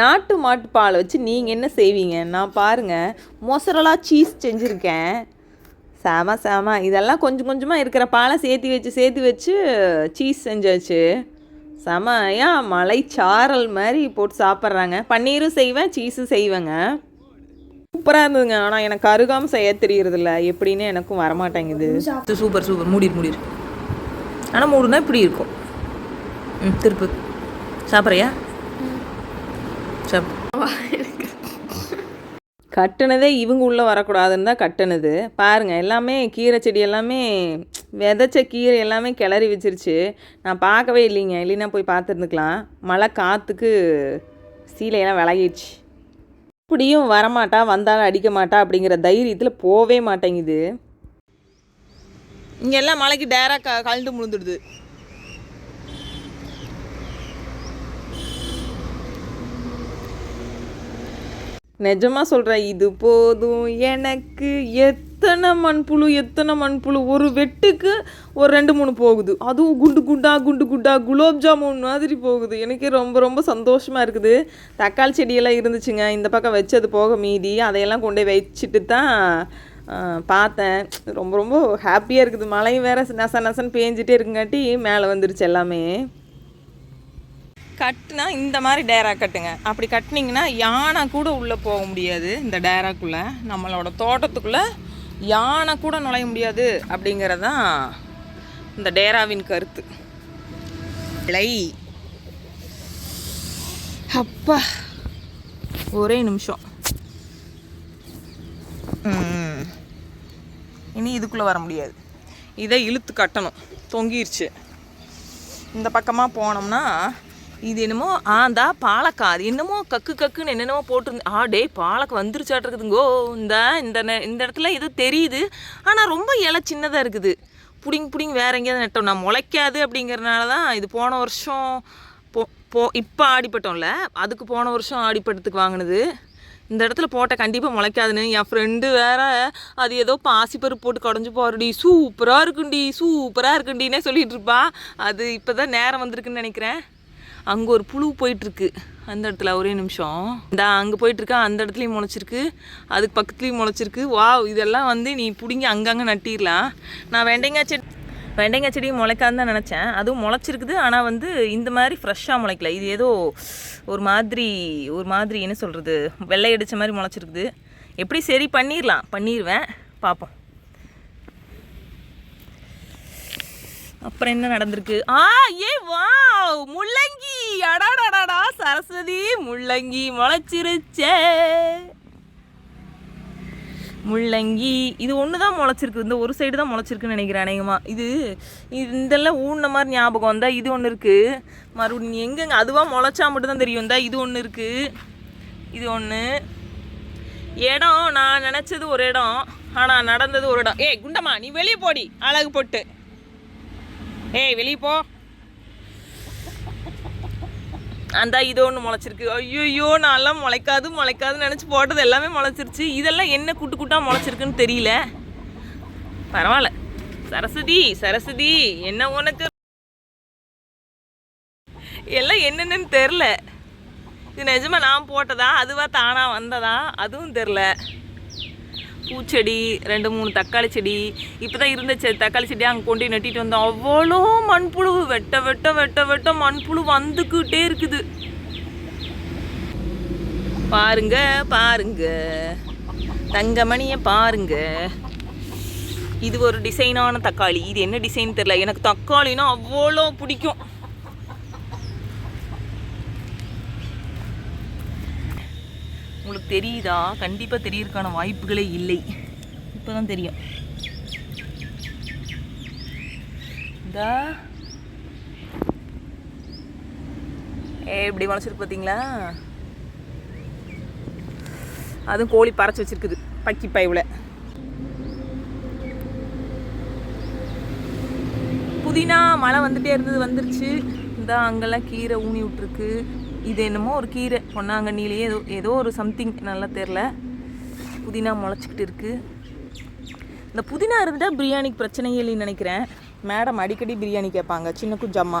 நாட்டு மாட்டு பாலை வச்சு நீங்கள் என்ன செய்வீங்க? நான் பாருங்கள் மொசரலா சீஸ் செஞ்சுருக்கேன். சாம சாம. இதெல்லாம் கொஞ்சம் கொஞ்சமாக இருக்கிற பாலை சேர்த்து வச்சு சேர்த்து வச்சு சீஸ் செஞ்சாச்சு. செமையா மலை சாரல் மாதிரி போட்டு சாப்பிட்றாங்க. பன்னீரும் செய்வேன் சீஸும் செய்வேங்க. சூப்பராக இருந்ததுங்க. ஆனால் எனக்கு அருகாமல் செய்ய தெரியறதில்ல. எப்படின்னு எனக்கும் வரமாட்டேங்குது. Super super. மூடிடு மூடிடு ஆனால் மூடுனா இப்படி இருக்கும். ம் திருப்பு. சாப்பிட்றியா? சாப் கட்டுனதே இவங்க உள்ளே வரக்கூடாதுன்னு தான் கட்டுனது. பாருங்கள் எல்லாமே கீரை செடி எல்லாமே விதைச்ச கீரை எல்லாமே கிளறி வச்சிருச்சு. நான் பார்க்கவே இல்லைங்க. இல்லைன்னா போய் பார்த்துருந்துக்கலாம். மழை காற்றுக்கு சீலையெல்லாம் விலகிடுச்சு. இப்படியும் வரமாட்டா வந்தாலும் அடிக்க மாட்டா அப்படிங்கிற தைரியத்தில் போவே மாட்டேங்குது. இங்கே எல்லாம் மழைக்கு டேராக க கழண்டு முழுந்துடுது. நிஜமாக சொல்கிறேன் இது போதும். எனக்கு எத்தனை மண்புழு எத்தனை மண்புழு? ஒரு வெட்டுக்கு ஒரு ரெண்டு மூணு போகுது. அதுவும் குண்டு குண்டா குண்டு குண்டா குலோப் ஜாமுன் மாதிரி போகுது. எனக்கே ரொம்ப ரொம்ப சந்தோஷமாக இருக்குது. தக்காளி செடியெல்லாம் இருந்துச்சுங்க. இந்த பக்கம் வச்சது போக மீதி. அதையெல்லாம் கொண்டு போய் வச்சுட்டு தான் பார்த்தேன். ரொம்ப ரொம்ப ஹாப்பியாக இருக்குது. மழையும் வேறு நச நசன்னு பேஞ்சிட்டே இருக்குங்காட்டி மேலே வந்துருச்சு எல்லாமே. கட்டுனா இந்த மாதிரி டேரா கட்டுங்க. அப்படி கட்டினீங்கன்னா யானை கூட உள்ளே போக முடியாது இந்த டேராக்குள்ளே. நம்மளோட தோட்டத்துக்குள்ளே யானை கூட நுழைய முடியாது அப்படிங்கிறது தான் இந்த டேராவின் கருத்து. லை அப்பா. ஒரே நிமிஷம். இனி இதுக்குள்ளே வர முடியாது. இதை இழுத்து கட்டணும். தொங்கிருச்சு. இந்த பக்கமாக போனோம்னா இது என்னமோ ஆந்தா பாலக்கா அது என்னமோ கக்கு கக்குன்னு என்னென்னமோ போட்டிருந்து ஆ டே பாலக்கா வந்துருச்சாட்டிருக்குதுங்கோ. இந்த இந்த நெ- இந்த இடத்துல ஏதோ தெரியுது. ஆனால் ரொம்ப இலை சின்னதாக இருக்குது. புடிங் புடிங் வேற எங்கேயாவது நட்டோம். நான் முளைக்காது அப்படிங்கிறனால தான் இது போன வருஷம் போ போ இப்போ ஆடிப்பட்டோம்ல. அதுக்கு போன வருஷம் ஆடிப்பட்டத்துக்கு வாங்கினது. இந்த இடத்துல போட்டால் கண்டிப்பாக முளைக்காதுன்னு. என் ஃப்ரெண்டு வேற அது ஏதோ பாசிப்பருப்பு போட்டு குடஞ்சி போறடி சூப்பராக இருக்குண்டி சூப்பராக இருக்குண்டின்னே சொல்லிகிட்டு இருப்பா. அது இப்போ தான் நேரம் வந்திருக்குன்னு நினைக்கிறேன். அங்கே ஒரு புழு போயிட்டுருக்கு. அந்த இடத்துல ஒரே நிமிஷம். இந்த அங்கே போயிட்டுருக்கா அந்த இடத்துலையும் முளைச்சிருக்கு. அதுக்கு பக்கத்துலேயும் முளைச்சிருக்கு. வாவ் இதெல்லாம் வந்து நீ பிடிங்கி அங்கங்கே நட்டிடலாம் நான் வெண்டைங்காய் செடி வெண்டைங்காய் செடியும் முளைக்காதுன்னு தான் நினச்சேன். அதுவும் முளைச்சிருக்குது ஆனால் வந்து இந்த மாதிரி ஃப்ரெஷ்ஷாக முளைக்கல. இது ஏதோ ஒரு மாதிரி ஒரு மாதிரி என்ன சொல்கிறது வெள்ளை அடித்த மாதிரி முளைச்சிருக்குது. எப்படி சரி பண்ணிடலாம் பண்ணிடுவேன் பார்ப்போம் அப்புறம் என்ன நடந்திருக்கு? ஆ ஏ வா முள்ளங்கி! அடாடாடாடா சரஸ்வதி! முள்ளங்கி முளைச்சிருச்சே. முள்ளங்கி. இது ஒன்று தான் முளைச்சிருக்கு. இந்த ஒரு சைடு தான் முளைச்சிருக்குன்னு நினைக்கிறேன் அநேகமாக இது இதெல்லாம் ஊன மாதிரி ஞாபகம் வந்தா இது ஒன்று இருக்குது மறுபடியும் எங்கெங்க? அதுவாக முளைச்சா மட்டும் தான் தெரியும். தான் இது ஒன்று இருக்குது இது ஒன்று இடம் நான் நினச்சது ஒரு இடம். ஆனால் நடந்தது ஒரு இடம். ஏய் குண்டம்மா நீ வெளியே போடி. அழகு போட்டு. ஏய் வெளியே போ. அந்த இது ஒன்று முளைச்சிருக்கு. ஐயோ நான்லாம் முளைக்காது முளைக்காதுன்னு நினச்சி போட்டது எல்லாமே முளைச்சிருச்சு. இதெல்லாம் என்ன குட்டு குட்டாக முளைச்சிருக்குன்னு தெரியல. பரவாயில்ல. சரஸ்வதி சரஸ்வதி என்ன உனக்கு? எல்லாம் என்னென்னு தெரில இது நிஜமா நான் போட்டதா? அதுவா தானா வந்ததா? அதுவும் தெரில பூச்செடி ரெண்டு மூணு தக்காளி செடி இப்போ தான் இருந்த செ தக்காளி செடி அங்கே கொண்டு நட்டிட்டு வந்தோம். அவ்வளோ மண்புழு வெட்ட வெட்ட வெட்ட வெட்ட மண்புழு வந்துக்கிட்டே இருக்குது. பாருங்க பாருங்க. தங்கமணியை பாருங்க. இது ஒரு டிசைனான தக்காளி. இது என்ன டிசைன் தெரியல. எனக்கு தக்காளினா அவ்வளோ பிடிக்கும். உங்களுக்கு தெரியுதா? கண்டிப்பாக தெரியறதுக்கான வாய்ப்புகளே இல்லை. இப்போ தான் தெரியும். இந்தா. ஏ இப்படி முளைச்சிருக்கு பார்த்தீங்களா அதுவும் கோழி பறச்சு வச்சிருக்குது. பக்கி பைவில். புதினா மழை வந்துகிட்டே இருந்தது வந்துருச்சு. இந்த அங்கெல்லாம் கீரை ஊனி விட்ருக்கு இது என்னமோ ஒரு கீரை. பொன்னாங்கண்ணிலேயே ஏதோ ஏதோ ஒரு சம்திங் நல்லா தெரில புதினா முளைச்சிக்கிட்டு இருக்குது இந்த புதினா இருந்தால் பிரியாணிக்கு பிரச்சனையே இல்லைன்னு நினைக்கிறேன். மேடம் அடிக்கடி பிரியாணி கேட்பாங்க. சின்ன குஞ்சம்மா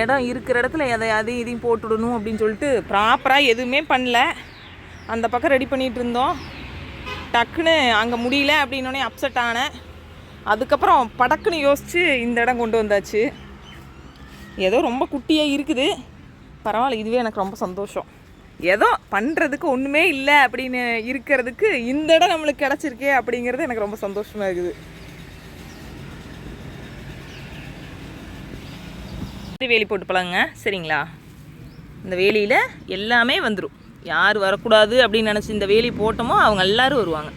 இடம் இருக்கிற இடத்துல எதை அதையும் இதையும் போட்டுடணும் அப்படின்னு சொல்லிட்டு ப்ராப்பராக எதுவுமே பண்ணல. அந்த பக்கம் ரெடி பண்ணிகிட்டு இருந்தோம். டக்குன்னு அங்கே முடியல அப்படின்னோடனே அப்செட் ஆனேன். அதுக்கப்புறம் படக்குன்னு யோசித்து இந்த இடம் கொண்டு வந்தாச்சு. ஏதோ ரொம்ப குட்டியாக இருக்குது. பரவாயில்ல இதுவே எனக்கு ரொம்ப சந்தோஷம். ஏதோ பண்ணுறதுக்கு ஒன்றுமே இல்லை அப்படின்னு இருக்கிறதுக்கு இந்த இடம் நம்மளுக்கு கிடச்சிருக்கே அப்படிங்கிறது எனக்கு ரொம்ப சந்தோஷமாக இருக்குது. வேலி போட்டு பழங்க சரிங்களா? இந்த வேலியில் எல்லாமே வந்துடும் யார் வரக்கூடாது அப்படின்னு நினச்சி இந்த வேலி போட்டோமோ அவங்க எல்லாரும் வருவாங்க.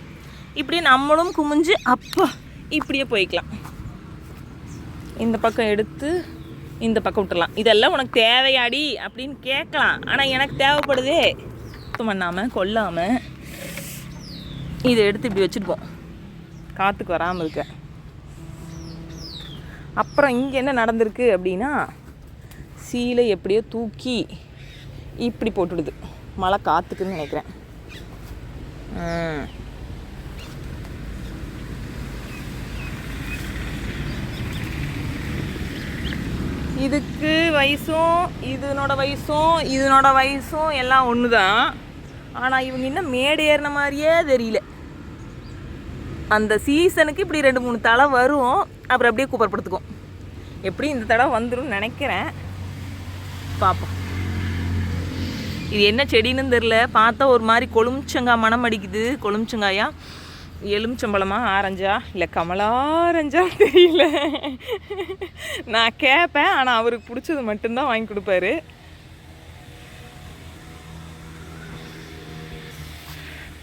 இப்படி நம்மளும் குமிஞ்சு அப்போ இப்படியே போய்க்கலாம். இந்த பக்கம் எடுத்து இந்த பக்கம் விட்டுறலாம். இதெல்லாம் உனக்கு தேவையாடி அப்படின்னு கேட்கலாம். ஆனால் எனக்கு தேவைப்படுதே. சுத்தம் பண்ணாமல் கொல்லாமல் இதை எடுத்து இப்படி வச்சுருப்போம் காற்றுக்கு வராமல் இருக்க. அப்புறம் இங்கே என்ன நடந்திருக்கு அப்படின்னா சீலை எப்படியோ தூக்கி இப்படி போட்டுடுது. மழை காற்றுக்குன்னு நினைக்கிறேன். இதுக்கு வயசும் இதனோட வயசும் இதனோட வயசும் எல்லாம் ஒன்று தான் ஆனால் இவங்க இன்னும் மேடு ஏறின மாதிரியே தெரியல. அந்த சீசனுக்கு இப்படி ரெண்டு மூணு தலை வரும் அப்புறம் அப்படியே கூப்பர்படுத்துக்கும். எப்படி இந்த தடவை வந்துடும் நினைக்கிறேன். பார்ப்போம் இது என்ன செடின்னு தெரில பார்த்தா ஒரு மாதிரி கொழுமிச்சங்காய் மனம் அடிக்குது. கொழுமிச்சங்காயா எலுமிச்சம்பழமா ஆரஞ்சா? இல்லை கமலாரஞ்சா தெரியல. நான் கேட்பேன் ஆனால் அவருக்கு பிடிச்சது மட்டும்தான் வாங்கி கொடுப்பாரு.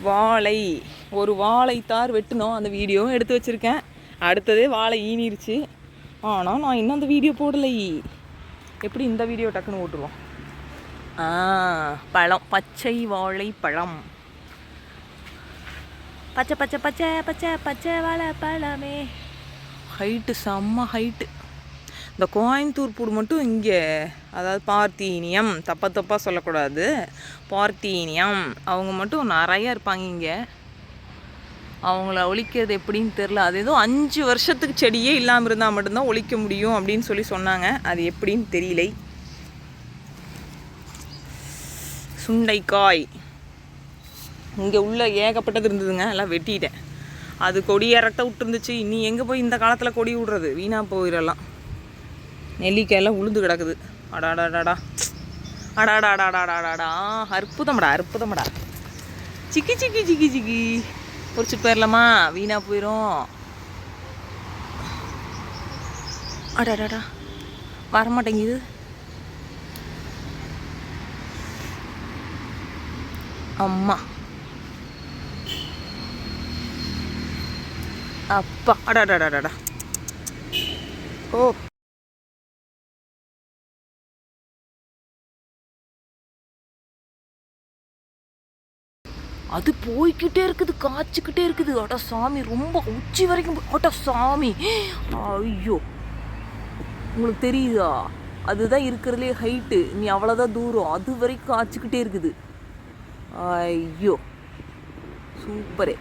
வாழை. ஒரு வாழைத்தார் வெட்டினோம் அந்த வீடியோவும் எடுத்து வச்சுருக்கேன். அடுத்ததே வாழை ஈனிருச்சு. ஆனால் நான் இன்னும் அந்த வீடியோ போடலை. எப்படி இந்த வீடியோ டக்குன்னு ஓட்டுருவோம் ஆ பழம். பச்சை வாழை பழம் பச்சை பச்சை பச்சை பச்சை பச்சை வாழை பழமே ஹைட்டு செம்ம ஹைட்டு இந்த கோயம்புத்தூர் பூடு மட்டும் இங்கே. அதாவது பார்த்தீனியம். தப்பாக தப்பாக சொல்லக்கூடாது. பார்த்தீனியம். அவங்க மட்டும் நிறையா இருப்பாங்க இங்கே. அவங்கள ஒழிக்கிறது எப்படின்னு தெரில அது ஏதோ அஞ்சு வருஷத்துக்கு செடியே இல்லாமல் இருந்தால் மட்டும்தான் ஒழிக்க முடியும் அப்படின்னு சொல்லி சொன்னாங்க. அது எப்படின்னு தெரியலை. சுண்டைக்காய். இங்கே உள்ளே ஏகப்பட்டது இருந்ததுங்க எல்லாம் வெட்டிட்டேன். அது கொடி இறக்க விட்டுருந்துச்சு. இனி எங்கே போய் இந்த காலத்தில் கொடி விடுறது? வீணாக போயிடலாம். நெல்லிக்காயெல்லாம் உளுந்து கிடக்குது. அடாடாடாடா. அடாடாடாடாடாடா. அற்புதமடா அற்புதமடா. சிக்கி சிக்கி சிக்கி சிக்கி. பொறிச்சு போயிடலாமா? வீணாக போயிடும் அடாடாடா. வரமாட்டேங்குது. அம்மா. அப்பா. அடாடாடாடா ஓ. அது போய்க்கிட்டே இருக்குது காய்ச்சிக்கிட்டே இருக்குது. அட சாமி ரொம்ப உச்சி வரைக்கும் அட சாமி. ஐயோ. உங்களுக்கு தெரியுதா? அதுதான் இருக்கிறதுலே ஹைட்டு நீ அவ்வளோதான் தூரம். அது வரைக்கும் காய்ச்சிக்கிட்டே இருக்குது. ஐயோ. சூப்பரே.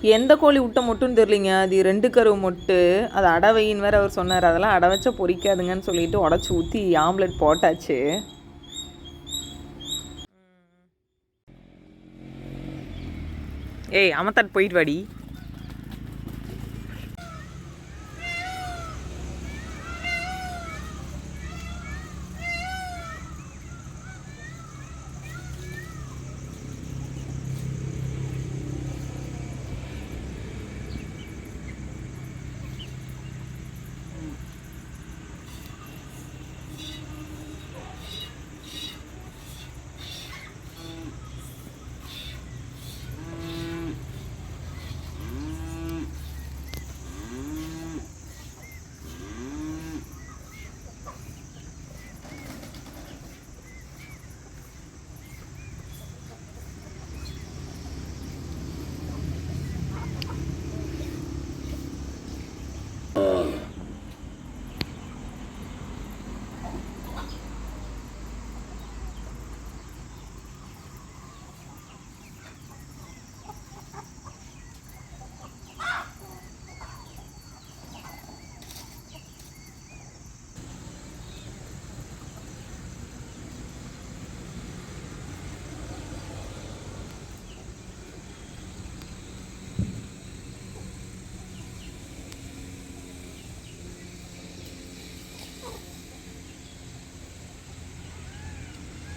எந்த கோழி விட்ட மொட்டுன்னு தெரியலிங்க? அது ரெண்டு கருவு மொட்டு. அது அடவையின் வேற அவர் சொன்னார். அதெல்லாம் அடை வச்சா பொரிக்காதுங்கன்னு சொல்லிட்டு உடச்சி ஊற்றி ஆம்லெட் போட்டாச்சு. ஏய் அமத்தாட் போயிட்டு வாடி.